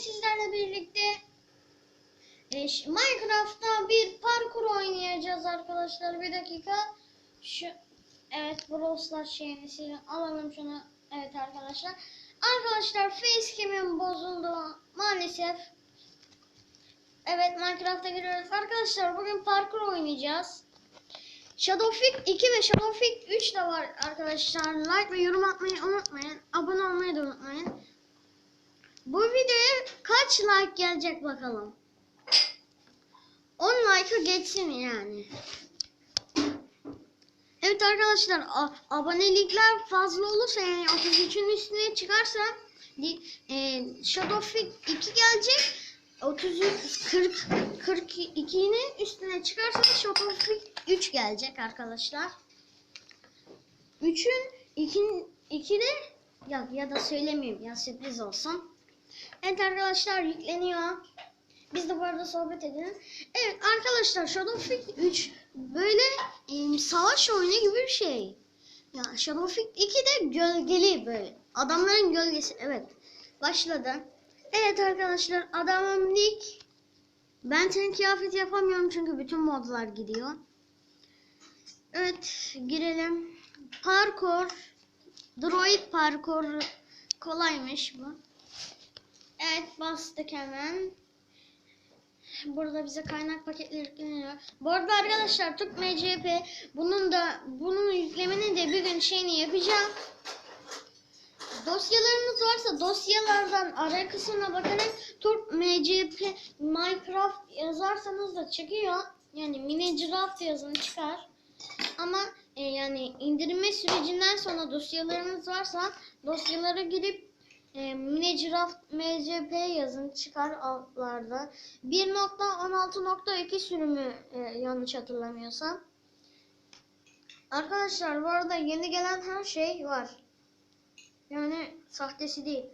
sizlerle birlikte e, Minecraft'ta bir parkur oynayacağız arkadaşlar. Bir dakika. Şu evet Brawl şeyini silin. Alalım şunu. Evet arkadaşlar. Arkadaşlar facecam'im bozuldu maalesef. Evet Minecraft'a giriyoruz. Arkadaşlar bugün parkur oynayacağız. Shadowfig 2 ve Shadowfig 3 de var arkadaşlar. Like ve yorum atmayı unutmayın. Abone olmayı da unutmayın. Bu videoya kaç like gelecek bakalım. 10 like'ı geçsin yani. Evet arkadaşlar abonelikler fazla olursa yani 33'ün üstüne çıkarsa e, Shadowfig 2 gelecek. 33 40 42'nin üstüne çıkarsa da Shadowfig 3 gelecek arkadaşlar. 3'ün 2'nin 2'de ya ya da söylemeyeyim ya sürpriz olsun. Evet arkadaşlar yükleniyor. Biz de bu arada sohbet edelim. Evet arkadaşlar Shadowfig 3 böyle e, savaş oyunu gibi bir şey. Ya Shadowfig 2 de gölgeli böyle. Adamların gölgesi. Evet. Başladı. Evet arkadaşlar adamım Nick. Ben senin kıyafet yapamıyorum çünkü bütün modlar gidiyor. Evet girelim. Parkur. Droid parkur. Kolaymış bu. Evet bastık hemen. Burada bize kaynak paketleri yükleniyor. Bu arada arkadaşlar Türk MCP bunun da bunun yüklemenin de bir gün şeyini yapacağım. Dosyalarınız varsa dosyalardan ara kısmına bakarak Türk MCP Minecraft yazarsanız da çıkıyor. Yani Minecraft yazın çıkar. Ama e, yani indirme sürecinden sonra dosyalarınız varsa dosyalara girip e, Minecraft MCP yazın çıkar altlarda. 1.16.2 sürümü e, yanlış hatırlamıyorsam. Arkadaşlar bu arada yeni gelen her şey var. Yani sahtesi değil.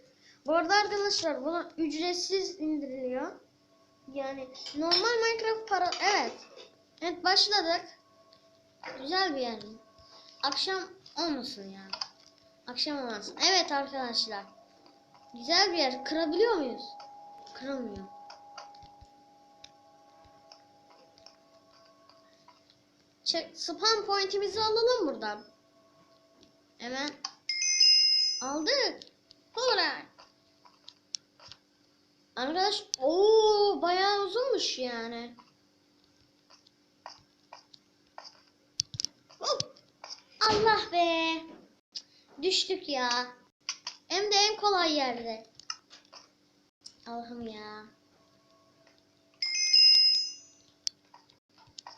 Bu arada arkadaşlar bunu ücretsiz indiriliyor. Yani normal Minecraft para evet. Evet başladık. Güzel bir yer. Akşam olmasın yani. Akşam olmasın. Evet arkadaşlar. Güzel bir yer. Kırabiliyor muyuz? Kıramıyor. Çek, spam pointimizi alalım buradan. Hemen aldık. Sonra. Arkadaş, ooo bayağı uzunmuş yani. Hop. Allah be. Düştük ya. Hem de en kolay yerde. Allah'ım ya.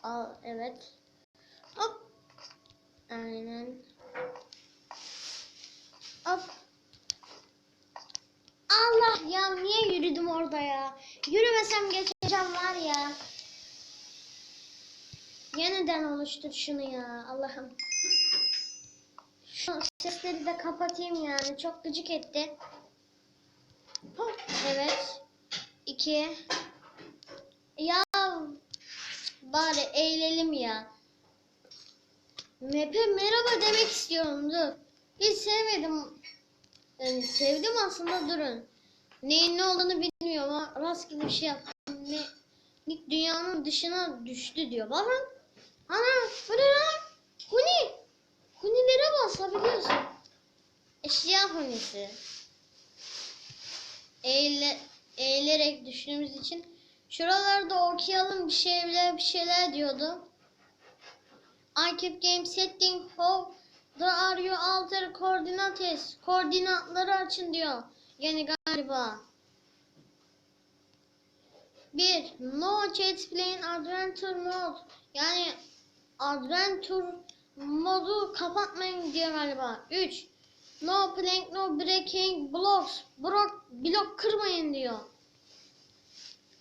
Al evet. Hop. Aynen. Hop. Allah ya niye yürüdüm orada ya? Yürümesem geçeceğim var ya. Yeniden oluştur şunu ya Allah'ım. Sesleri de kapatayım yani. Çok gıcık etti. Evet. İki. Ya bari eğlenelim ya. Map'e merhaba demek istiyorum dur. Hiç sevmedim. Yani sevdim aslında durun. Neyin ne olduğunu bilmiyorum ama rastgele bir şey yaptım. Ne, dünyanın dışına düştü diyor. Bakın. Ana bu ne lan? Huni. Hunilere basabiliyorsun. Eşya hunisi. Eğile, eğilerek düştüğümüz için. Şuralarda okuyalım bir şeyler bir şeyler diyordu. Keep game setting how the are you alter coordinates. Koordinatları açın diyor. Yani galiba. Bir, no chat playing adventure mode. Yani adventure modu kapatmayın diyor galiba. 3. No plank no breaking blocks. Blok, blok kırmayın diyor.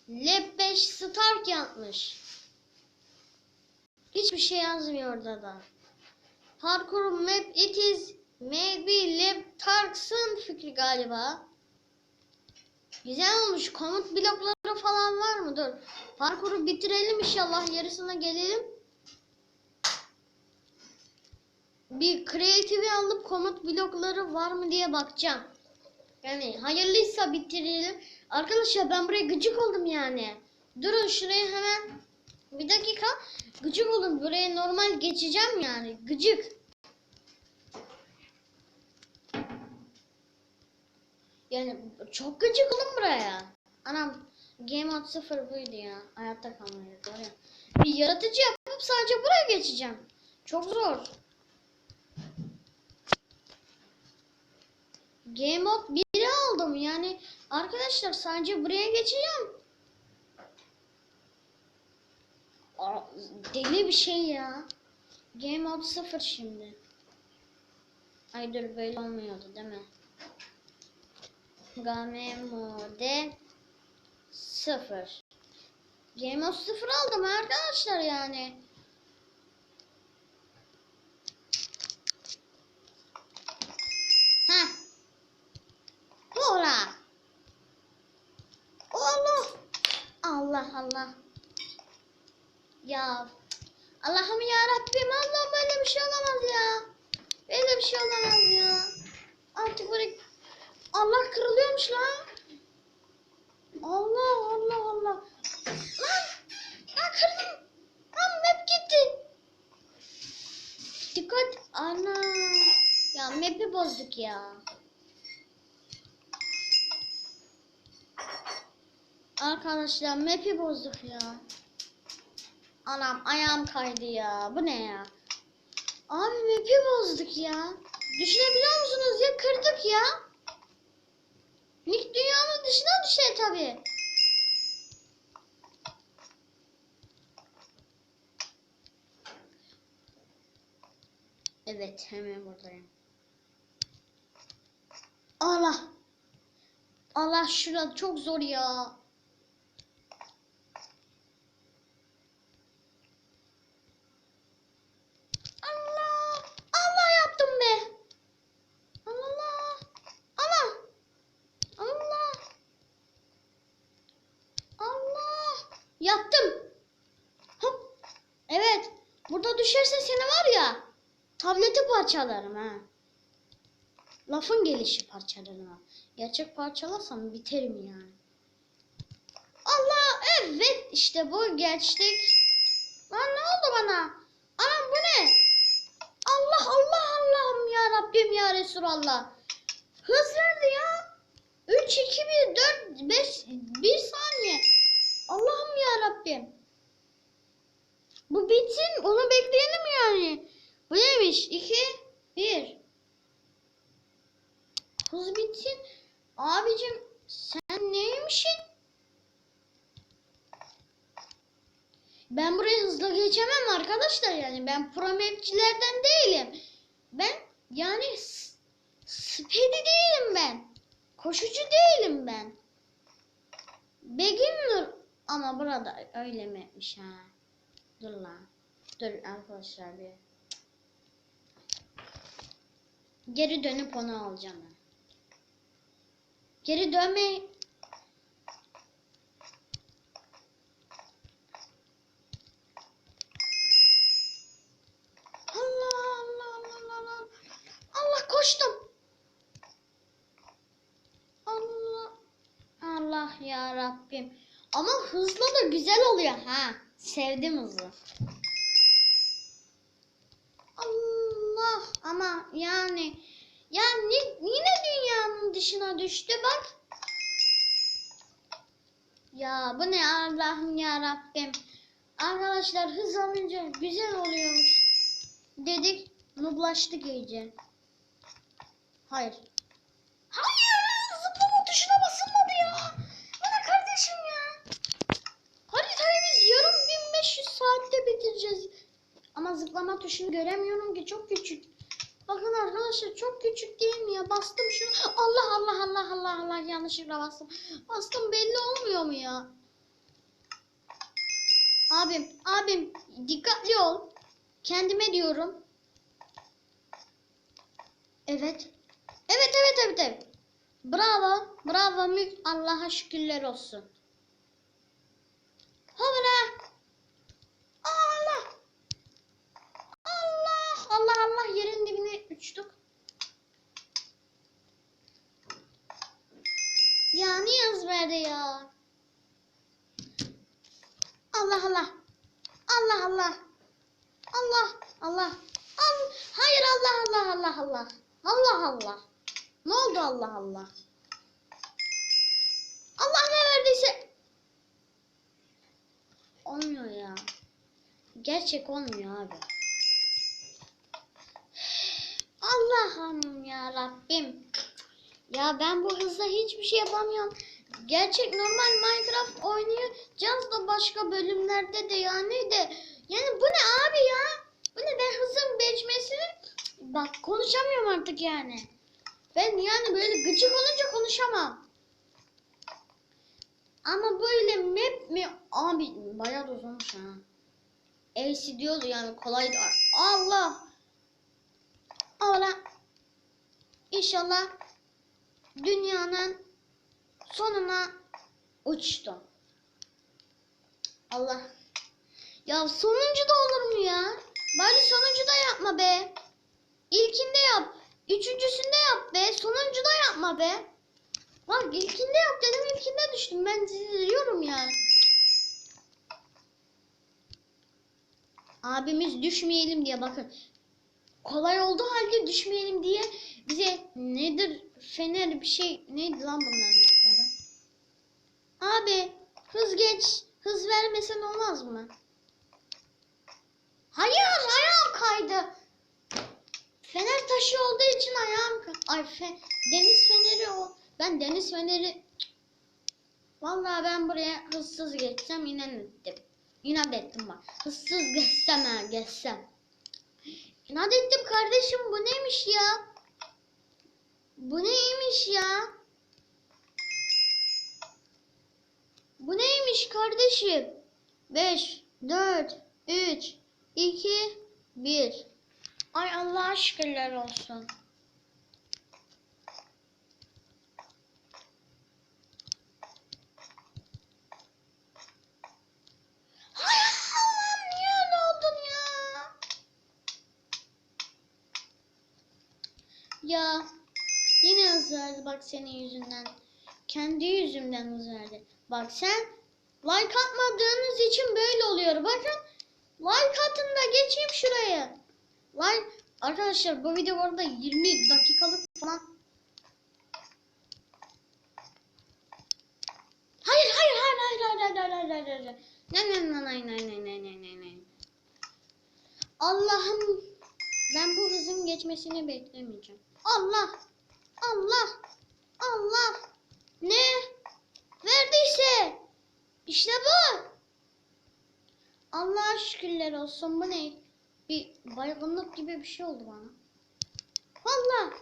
Lab 5 Stark yapmış. Hiçbir şey yazmıyor orada da. Parkour map it is maybe lab Tarks'ın fikri galiba. Güzel olmuş. Komut blokları falan var mı? Dur. Parkuru bitirelim inşallah. Yarısına gelelim. Bir kreatifi alıp komut blokları var mı diye bakacağım. Yani hayırlıysa bitirelim. Arkadaşlar ben buraya gıcık oldum yani. Durun şuraya hemen. Bir dakika. Gıcık oldum. Buraya normal geçeceğim yani. Gıcık. Yani çok gıcık oldum buraya. Anam Game Mode 0 buydu ya. Hayatta kalmayı doğru. Bir yaratıcı yapıp sadece buraya geçeceğim. Çok zor. Game Mode 1'i aldım yani. Arkadaşlar sadece buraya geçeceğim. Deli bir şey ya. Game Mode 0 şimdi. Ay böyle olmuyordu değil mi? Game Mode 0. Game Mode 0 aldım arkadaşlar yani. Heh. Ora. Allah. Allah Allah. Ya Allah'ım ya Rabbim Allah böyle bir şey olamaz ya. Böyle bir şey olamaz ya. Artık böyle Allah kırılıyormuş lan. Allah Allah Allah. Lan. Lan kırdım. Lan map gitti. Dikkat. Ana. Ya map'i bozduk ya. Arkadaşlar map'i bozduk ya. Anam ayağım kaydı ya. Bu ne ya? Abi map'i bozduk ya. Düşünebiliyor musunuz ya? Kırdık ya. Nick dünyanın dışına düşer tabii. Evet hemen buradayım. Allah. Allah şurada çok zor ya. Allah! Allah yaptım be. Allah! Allah! Allah! Allah! Yaptım. Hop. Evet. Burada düşerse seni var ya. Tableti parçalarım ha. Lafın gelişi parçalarım ha. Gerçek parçalasam biterim yani. Allah evet işte bu geçtik. Lan ne oldu bana? Anam bu ne? Allah Allah Allah'ım ya Rabbim ya Resulallah. Hız verdi ya. 3, 2, 1, 4, 5, 1 saniye. Allah'ım ya Rabbim. Bu bitsin onu bekleyelim yani. Bu neymiş? 2, 1. Hız bitsin. Abicim sen neymişsin? Ben buraya hızlı geçemem arkadaşlar yani. Ben pro mapçilerden değilim. Ben yani s- speedy değilim ben. Koşucu değilim ben. Beginner ama burada öyle mi etmiş ha? Dur lan. Dur arkadaşlar bir. Geri dönüp onu alacağım ben. Geri dönme. Allah Allah Allah Allah. Allah koştum. Allah. Allah ya Rabbim. Ama hızlı da güzel oluyor ha. Sevdim hızı. Allah ama yani yani yine dünyanın dışına düştü bak. Ya bu ne Allah'ım ya Rabbim. Arkadaşlar hız alınca güzel oluyormuş. Dedik nublaştık iyice. Hayır. Hayır zıplama tuşuna basılmadı ya. Bana kardeşim ya. Haritayı biz yarım 1500 saatte bitireceğiz. Ama zıplama tuşunu göremiyorum ki çok küçük. Bakın arkadaşlar çok küçük değil mi ya? Bastım şunu. Allah Allah Allah Allah Allah yanlışlıkla bastım. Bastım belli olmuyor mu ya? Abim, abim dikkatli ol. Kendime diyorum. Evet. Evet evet evet evet. Bravo. Bravo. Allah'a şükürler olsun. Havara. Allah. Allah. Allah yerin dibine uçtuk. Ya niye hız verdi ya? Allah Allah. Allah Allah. Allah Allah. Al Hayır Allah Allah Allah Allah. Allah Allah. Ne oldu Allah Allah? Allah ne verdiyse olmuyor ya. Gerçek olmuyor abi. Allah'ım ya Rabbim. Ben bu hızla hiçbir şey yapamıyorum. Gerçek normal Minecraft oynayacağız da başka bölümlerde de yani de. Yani bu ne abi ya? Bu ne ben hızım geçmesini bak konuşamıyorum artık yani. Ben yani böyle gıcık olunca konuşamam. Ama böyle map mi? Abi bayağı da uzunmuş ha. AC diyordu yani kolay da. Allah. Allah. İnşallah dünyanın sonuna uçtu. Allah. Ya sonuncu da olur mu ya? Bari sonuncu da yapma be. İlkinde yap. Üçüncüsünde yap be. Sonuncu da yapma be. Bak ilkinde yap dedim ilkinde düştüm. Ben diyorum yani. Abimiz düşmeyelim diye bakın. Kolay olduğu halde düşmeyelim diye fener bir şey neydi lan bunların adları? Abi hız geç hız vermesen olmaz mı? Hayır ayağım kaydı. Fener taşı olduğu için ayağım. Ay fe, deniz feneri o. Ben deniz feneri Vallahi ben buraya hızsız geçsem inan ettim. İnat ettim bak. Hızsız geçsem ha geçsem. İnat ettim kardeşim bu neymiş ya? Bu neymiş ya? Bu neymiş kardeşim? 5, 4, 3, 2, 1. Ay Allah'a şükürler olsun. Hay Allah'ım niye öyle oldun ya? Ya yine hız verdi bak senin yüzünden. Kendi yüzümden hız verdi. Bak sen like atmadığınız için böyle oluyor. Bakın like atın da geçeyim şuraya. Like arkadaşlar bu video bu arada 20 dakikalık falan. Hayır hayır hayır hayır hayır hayır hayır hayır hayır. hayır. Ne ne ne ne ne ne ne ne ne. Allah'ım ben bu hızın geçmesini beklemeyeceğim. Allah Allah Allah ne verdiyse işte bu. Allah'a şükürler olsun bu ne? Bir baygınlık gibi bir şey oldu bana. Vallahi.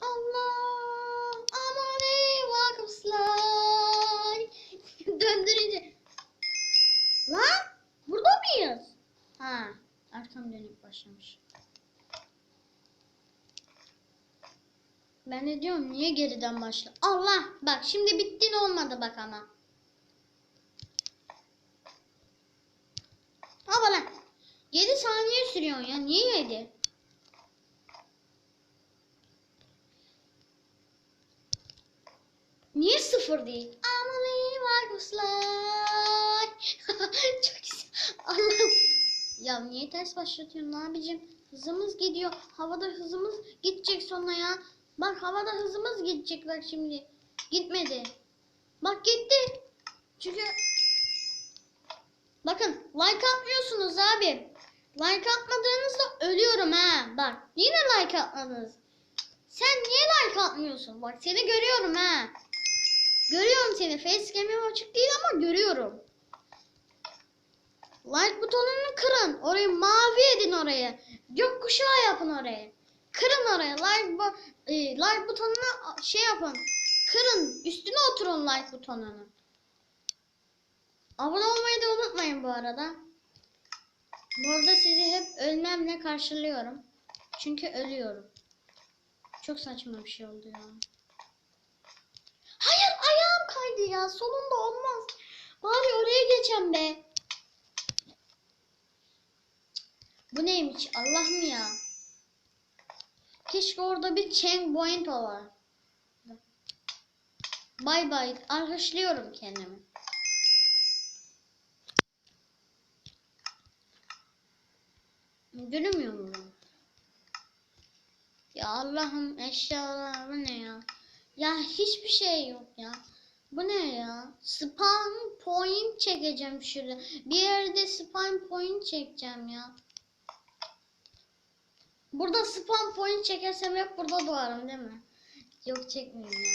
Allah aman eyvah kızlar. Döndürünce. Lan burada mıyız? Ha arkam dönüp başlamış. Ben de diyorum niye geriden başla? Allah bak şimdi bittin olmadı bak ama. Ama lan 7 saniye sürüyorsun ya niye 7? Niye sıfır değil? Aman eyvah kızlar. Çok güzel. Allah'ım. Ya niye ters başlatıyorsun abicim? Hızımız gidiyor. Havada hızımız gidecek sonra ya. Bak havada hızımız gidecek bak şimdi. Gitmedi. Bak gitti. Çünkü Bakın like atmıyorsunuz abi. Like atmadığınızda ölüyorum ha. Bak yine like atmadınız. Sen niye like atmıyorsun? Bak seni görüyorum ha. Görüyorum seni. Facecam'im açık değil ama görüyorum. Like butonunu kırın. Orayı mavi edin oraya. Gökkuşağı yapın oraya. Kırın oraya. Like, e, like butonuna şey yapın. Kırın. Üstüne oturun like butonunu. Abone olmayı da unutmayın bu arada. Bu arada sizi hep ölmemle karşılıyorum. Çünkü ölüyorum. Çok saçma bir şey oldu ya. Hayır ayağım kaydı ya. Sonunda olmaz. Bari oraya geçen be. Bu neymiş Allah'ım ya. Keşke orada bir checkpoint ola. Bay bay. Alkışlıyorum kendimi. Gülmüyor mu? Ya Allah'ım eşyalar bu ne ya? Ya hiçbir şey yok ya. Bu ne ya? Spawn point çekeceğim şurada. Bir yerde spawn point çekeceğim ya. Burada spawn point çekersem hep burada doğarım değil mi? Yok çekmeyeyim ya.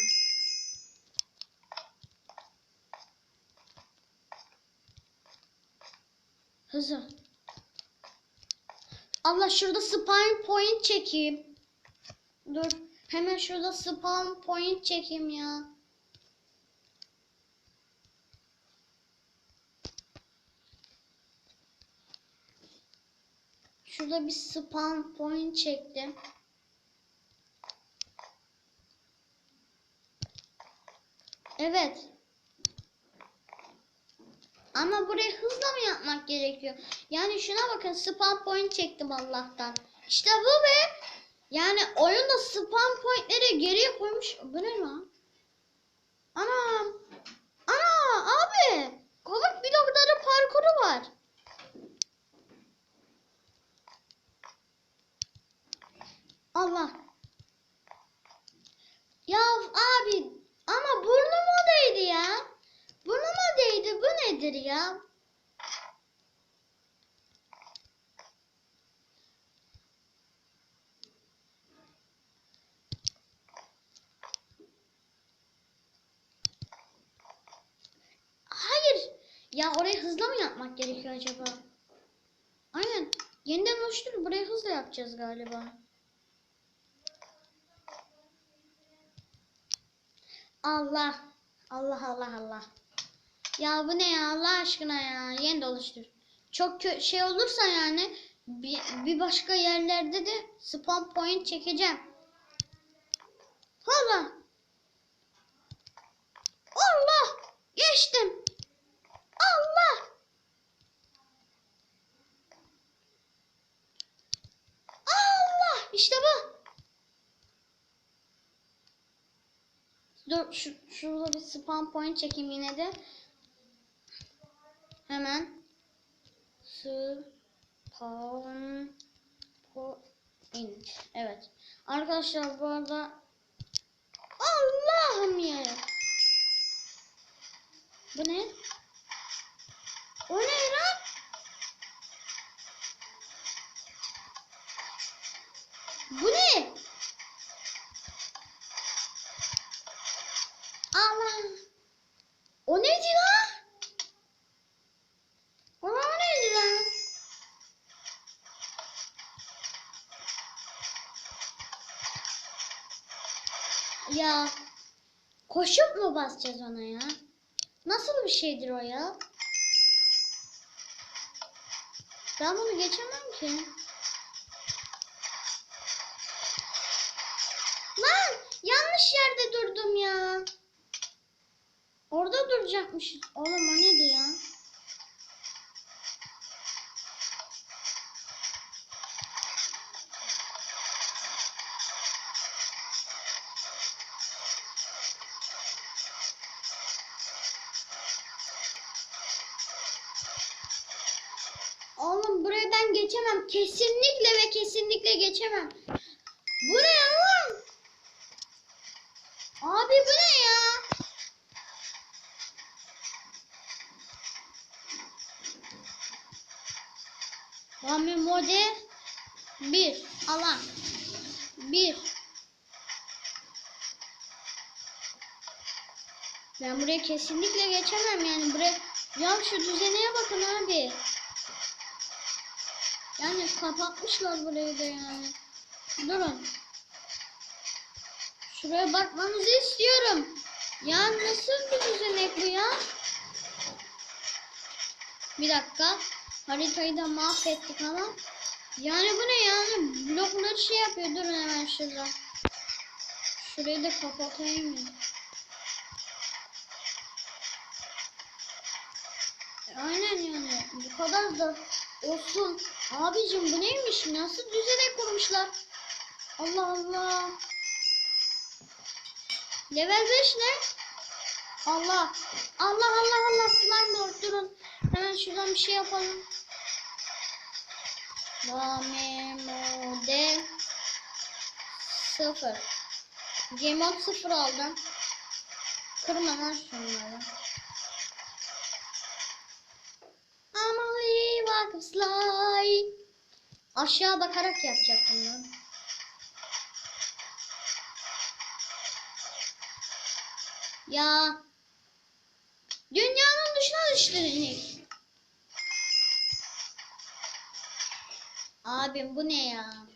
Hızlı. Allah şurada spawn point çekeyim. Dur. Hemen şurada spawn point çekeyim ya. Şurada bir spawn point çektim. Evet. Ama burayı hızla mı yapmak gerekiyor? Yani şuna bakın spawn point çektim Allah'tan. İşte bu be. Yani oyunda spawn pointleri geriye koymuş. Bu ne lan? Anam. Ana abi. Komik blokları parkuru var. Allah. Ya abi ama burnuma değdi ya. Burnuma değdi. Bu nedir ya? Hayır. Ya orayı hızla mı yapmak gerekiyor acaba? Aynen. Yeniden oluştur. Burayı hızla yapacağız galiba. Allah. Allah Allah Allah. Ya bu ne ya Allah aşkına ya. Yeniden oluştur. Çok şey olursa yani bir, bir başka yerlerde de spawn point çekeceğim. Allah. Allah. Geçtim. Allah. Allah. İşte bu. Dur şu, şurada bir spawn point çekeyim yine de. Hemen. Spawn point. Evet. Arkadaşlar bu arada Allah'ım ya. Bu ne? O ne lan? Bu ne? Allah. O neydi lan? O neydi lan? Ya koşup mu basacağız ona ya? Nasıl bir şeydir o ya? Ben bunu geçemem ki. Lan yanlış yerde durdum ya. Orada duracakmışız. Oğlum o neydi ya? Geçemem. Kesinlikle ve kesinlikle geçemem. Bu ne oğlum? Abi bu ne ya? Rami mode 1 alan 1 Ben buraya kesinlikle geçemem yani buraya ya şu düzeneye bakın abi. Yani kapatmışlar burayı da yani. Durun. Şuraya bakmanızı istiyorum. Ya nasıl bir düzenek bu ya? Bir dakika. Haritayı da mahvettik ama. Yani bu ne yani? Blokları şey yapıyor. Durun hemen şurada. Şurayı da kapatayım ya. Aynen yani. Bu kadar da olsun. Abicim bu neymiş? Nasıl düzenek kurmuşlar? Allah Allah. Level 5 ne? Allah. Allah Allah Allah slime durun. Hemen şuradan bir şey yapalım. Game mode sıfır. Game mode sıfır aldım. Kırma lan şunları. Aşağı bakarak yapacaktım ben. Ya dünyanın dışına düştürecek. Abim bu ne ya?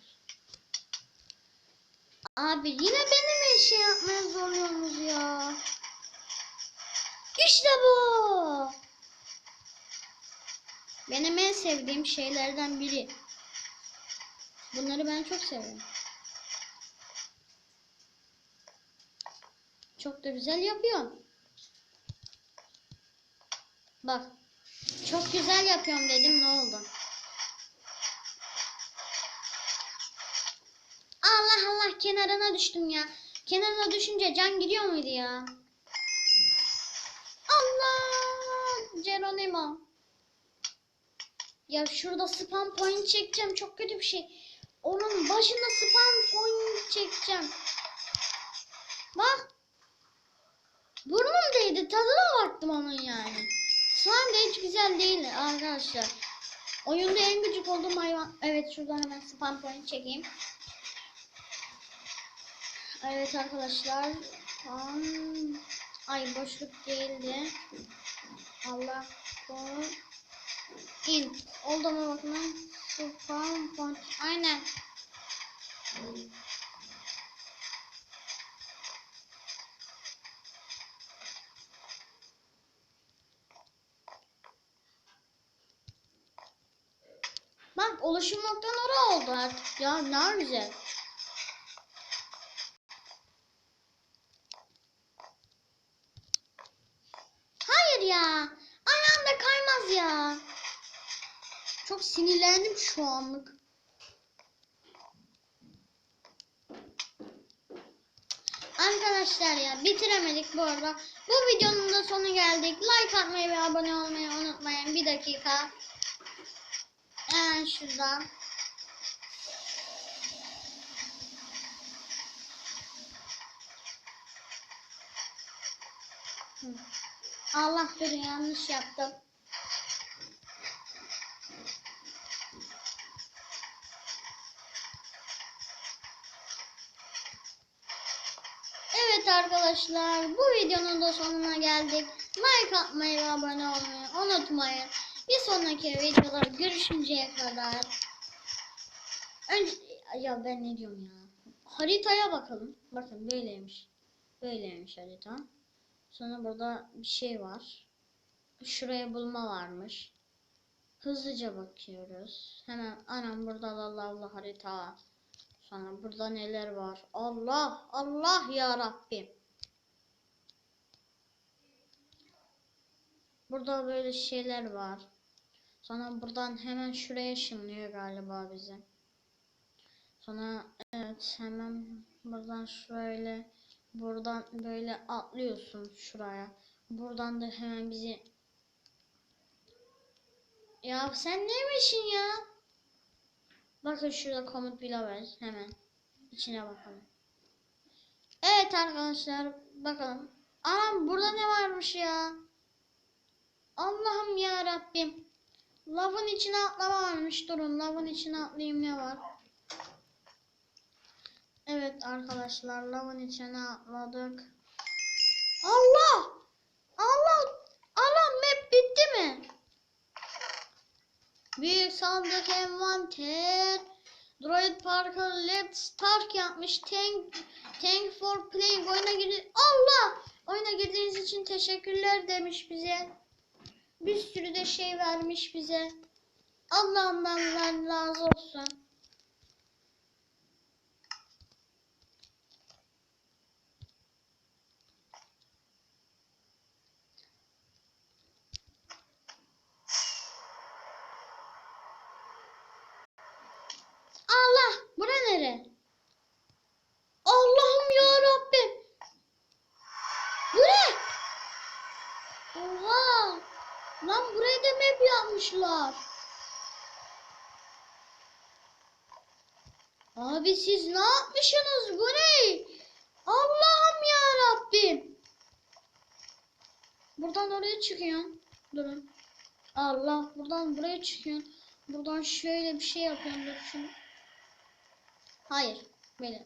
Abi yine benim şey yapmaya zorluyorsunuz ya. İşte bu. Benim en sevdiğim şeylerden biri. Bunları ben çok seviyorum. Çok da güzel yapıyorsun. Bak. Çok güzel yapıyorum dedim ne oldu? Allah Allah kenarına düştüm ya. Kenarına düşünce can gidiyor muydu ya? Allah! Geronimo. Ya şurada spam point çekeceğim. Çok kötü bir şey. Onun başında spam point çekeceğim. Bak. Burnum değdi. Tadına baktım onun yani. Slime de hiç güzel değil arkadaşlar. Oyunda en gıcık olduğum hayvan. Evet şuradan hemen spam point çekeyim. Evet arkadaşlar. Tam... Ay boşluk değildi. Allah korusun. In. Oldu mu bakın. Spam point. Aynen. Bak oluşum noktan ora oldu artık ya ne güzel. Hayır ya. Ayağımda kaymaz ya. Çok sinirlendim şu anlık. Arkadaşlar ya bitiremedik bu arada. Bu videonun da sonu geldik. Like atmayı ve abone olmayı unutmayın. Bir dakika. Hemen şuradan. Allah dur yanlış yaptım. Arkadaşlar bu videonun da sonuna geldik. Like atmayı ve abone olmayı unutmayın. Bir sonraki videoda görüşünceye kadar. Önce ya ben ne diyorum ya. Haritaya bakalım. Bakın böyleymiş. Böyleymiş harita. Sonra burada bir şey var. Şuraya bulma varmış. Hızlıca bakıyoruz. Hemen anam burada Allah Allah harita. Sonra burada neler var? Allah Allah ya Rabbim. Burada böyle şeyler var. Sonra buradan hemen şuraya ışınlıyor galiba bizi. Sonra evet hemen buradan şöyle buradan böyle atlıyorsun şuraya. Buradan da hemen bizi Ya sen neymişsin ya? Bakın şurada komut bile var hemen. içine bakalım. Evet arkadaşlar bakalım. Anam burada ne varmış ya? Allah'ım ya Rabbim. Lavın içine atlama varmış. Durun lavın içine atlayayım ne var? Evet arkadaşlar lavın içine atladık. Allah! Allah! Allah map bitti mi? Büyük sandık envanter. Droid Parker Let's Start yapmış. Thank, thank for playing. Oyuna girdi. Allah! Oyuna girdiğiniz için teşekkürler demiş bize. Bir sürü de şey vermiş bize. Allah'ından razı olsun. Allah! Bura nere? Allah'ım ya Rabbim. Bu ne? Lan buraya da map yapmışlar. Siz ne yapmışsınız? Bu ne? Allah'ım ya Rabbim. Buradan oraya çıkıyorsun. Durun. Allah buradan buraya çıkıyorsun. Buradan şöyle bir şey yapıyorum. Dur şunu. Hayır. Böyle.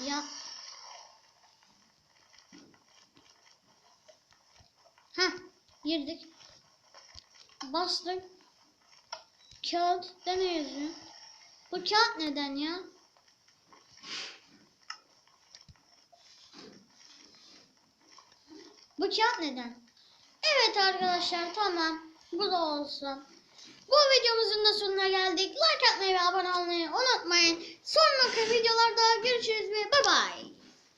Ya. Heh, girdik. Bastık. Kağıt ne yazıyor? Bu kağıt neden ya? Bu kağıt neden? Evet arkadaşlar tamam. Bu da olsun. Bu videomuzun da sonuna geldik. Like atmayı ve abone olmayı unutmayın. Sonraki videolar